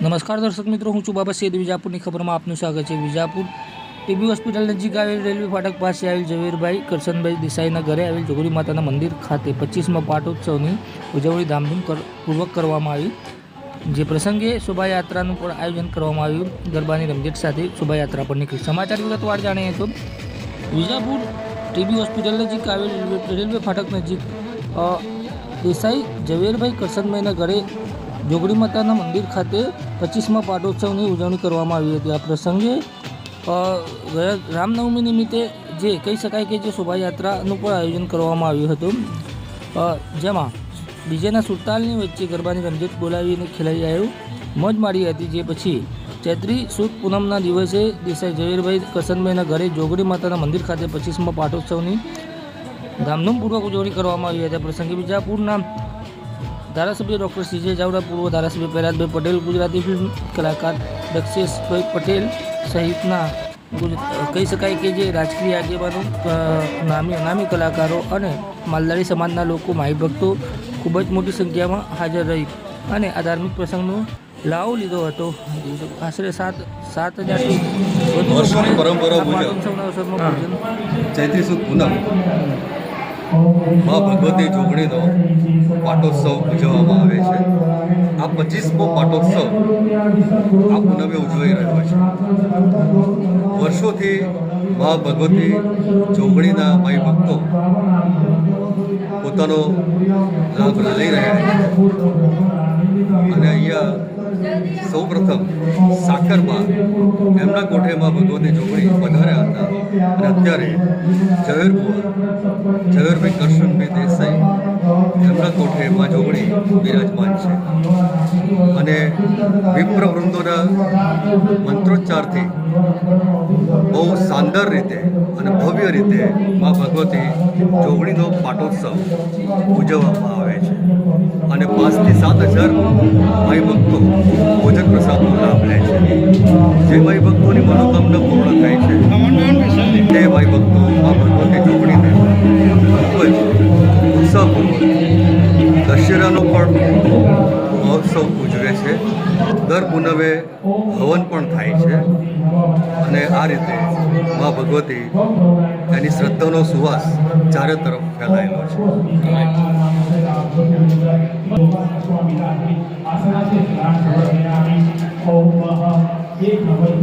નમસ્કાર દર્શક મિત્રો, હું છું બાબા સૈદ વિજાપુરની ખબરમાં આપનું સ્વાગત છે. વિજાપુર ટીબી હોસ્પિટલ નજીક આવેલ રેલવે ફાટક પાસે આવેલ ઝવેરભાઈ કરશનભાઈ દેસાઈના ઘરે આવેલ જોગરી માતાના મંદિર ખાતે પચીસમાં પાટોત્સવની ઉજવણી ધામધૂમ પૂર્વક કરવામાં આવી. જે પ્રસંગે શોભાયાત્રાનું પણ આયોજન કરવામાં આવ્યું. ગરબાની રમઝટ સાથે શોભાયાત્રા પણ નીકળી. સમાચાર વિગતવાર જાણીએ તો, વિજાપુર ટીબી હોસ્પિટલ નજીક આવેલ રેલવે ફાટક નજીક દેસાઈ ઝવેરભાઈ કરશનભાઈના ઘરે જોગડી માતાના મંદિર ખાતે પચીસમાં પાટોત્સવની ઉજવણી કરવામાં આવી હતી. આ પ્રસંગે રામનવમી નિમિત્તે જે કહી શકાય કે જે શોભાયાત્રાનું પણ આયોજન કરવામાં આવ્યું હતું. જેમાં બીજાના સુરતાલની વચ્ચે ગરબાની રમઝટ બોલાવીને ખેલાઈ આવ્યું મોજ મારી હતી જે પછી ચૈત્રી સુદ પૂનમના દિવસે દેસાઈ ઝવેરભાઈ કસનભાઈના ઘરે જોગડી માતાના મંદિર ખાતે પચીસમાં પાટોત્સવની ધામધૂમપૂર્વક ઉજવણી કરવામાં આવી હતી. પ્રસંગે બીજાપુરના ધારાસભ્ય ડૉક્ટર સીજે ચાવડા પૂર્વ ધારાસભ્ય પ્રહલાદભાઈ પટેલ ગુજરાતી ફિલ્મ કલાકાર દક્ષેશભાઈ પટેલ સહિતના કહી શકાય કે જે રાજકીય આગેવાનો નામી નામી કલાકારો અને માલદારી સમાજના લોકો ભક્તો ખૂબ જ મોટી સંખ્યામાં હાજર રહી અને આ ધાર્મિક પ્રસંગનો લાવો લીધો હતો. આશરે સાત સાત હજારથી વધુ પરંપરા ચૈત્રી સુદ પૂનમ. માં ભગવતી જોગણીનો પાટોત્સવ ઉજવવામાં આવે છે. આ પચીસમો પાટોત્સવ આ પૂનમે ઉજવાઈ રહ્યો છે. વર્ષોથી મા ભગવતી જોગણીના માઈ ભક્તો પોતાનો લાભ લઈ રહ્યા છે. અને અહીંયા સૌ પ્રથમ સાકરમાં એમના કોઠેમાં ભગવતી જોગણી પધાર્યા હતા. અને અત્યારે ઝવેરપુર ઝવેરભાઈ કરશનભાઈ દેસાઈ એમના કોઠેમાં જોગણી બિરાજમાન છે. અને વિપ્ર વૃંદોના મંત્રોચ્ચારથી બહુ શાનદાર રીતે અને ભવ્ય રીતે મા ભગવતી જોગણીનો પાટોત્સવ ઉજવવામાં આવે છે. સાત હજાર ભક્તો ભોજન પ્રસાદનો લાભ લે છે. જે ભાઈભક્તોની મનોકામના પૂર્ણ થાય છે, તે ભાઈભક્તો મા ભગવતી જોગણીને ખૂબ જ ઉત્સાહપૂર્વક દશેરાનો પણ મહોત્સવ ઉજવે છે. દર પૂનમે હવન પણ થાય છે અને આ રીતે મા ભગવતી એની શ્રદ્ધાનો સુવાસ ચારે તરફ ફેલાયેલો છે. स्वामीनाथ की आसना से स्नान करते हैं एक भगवत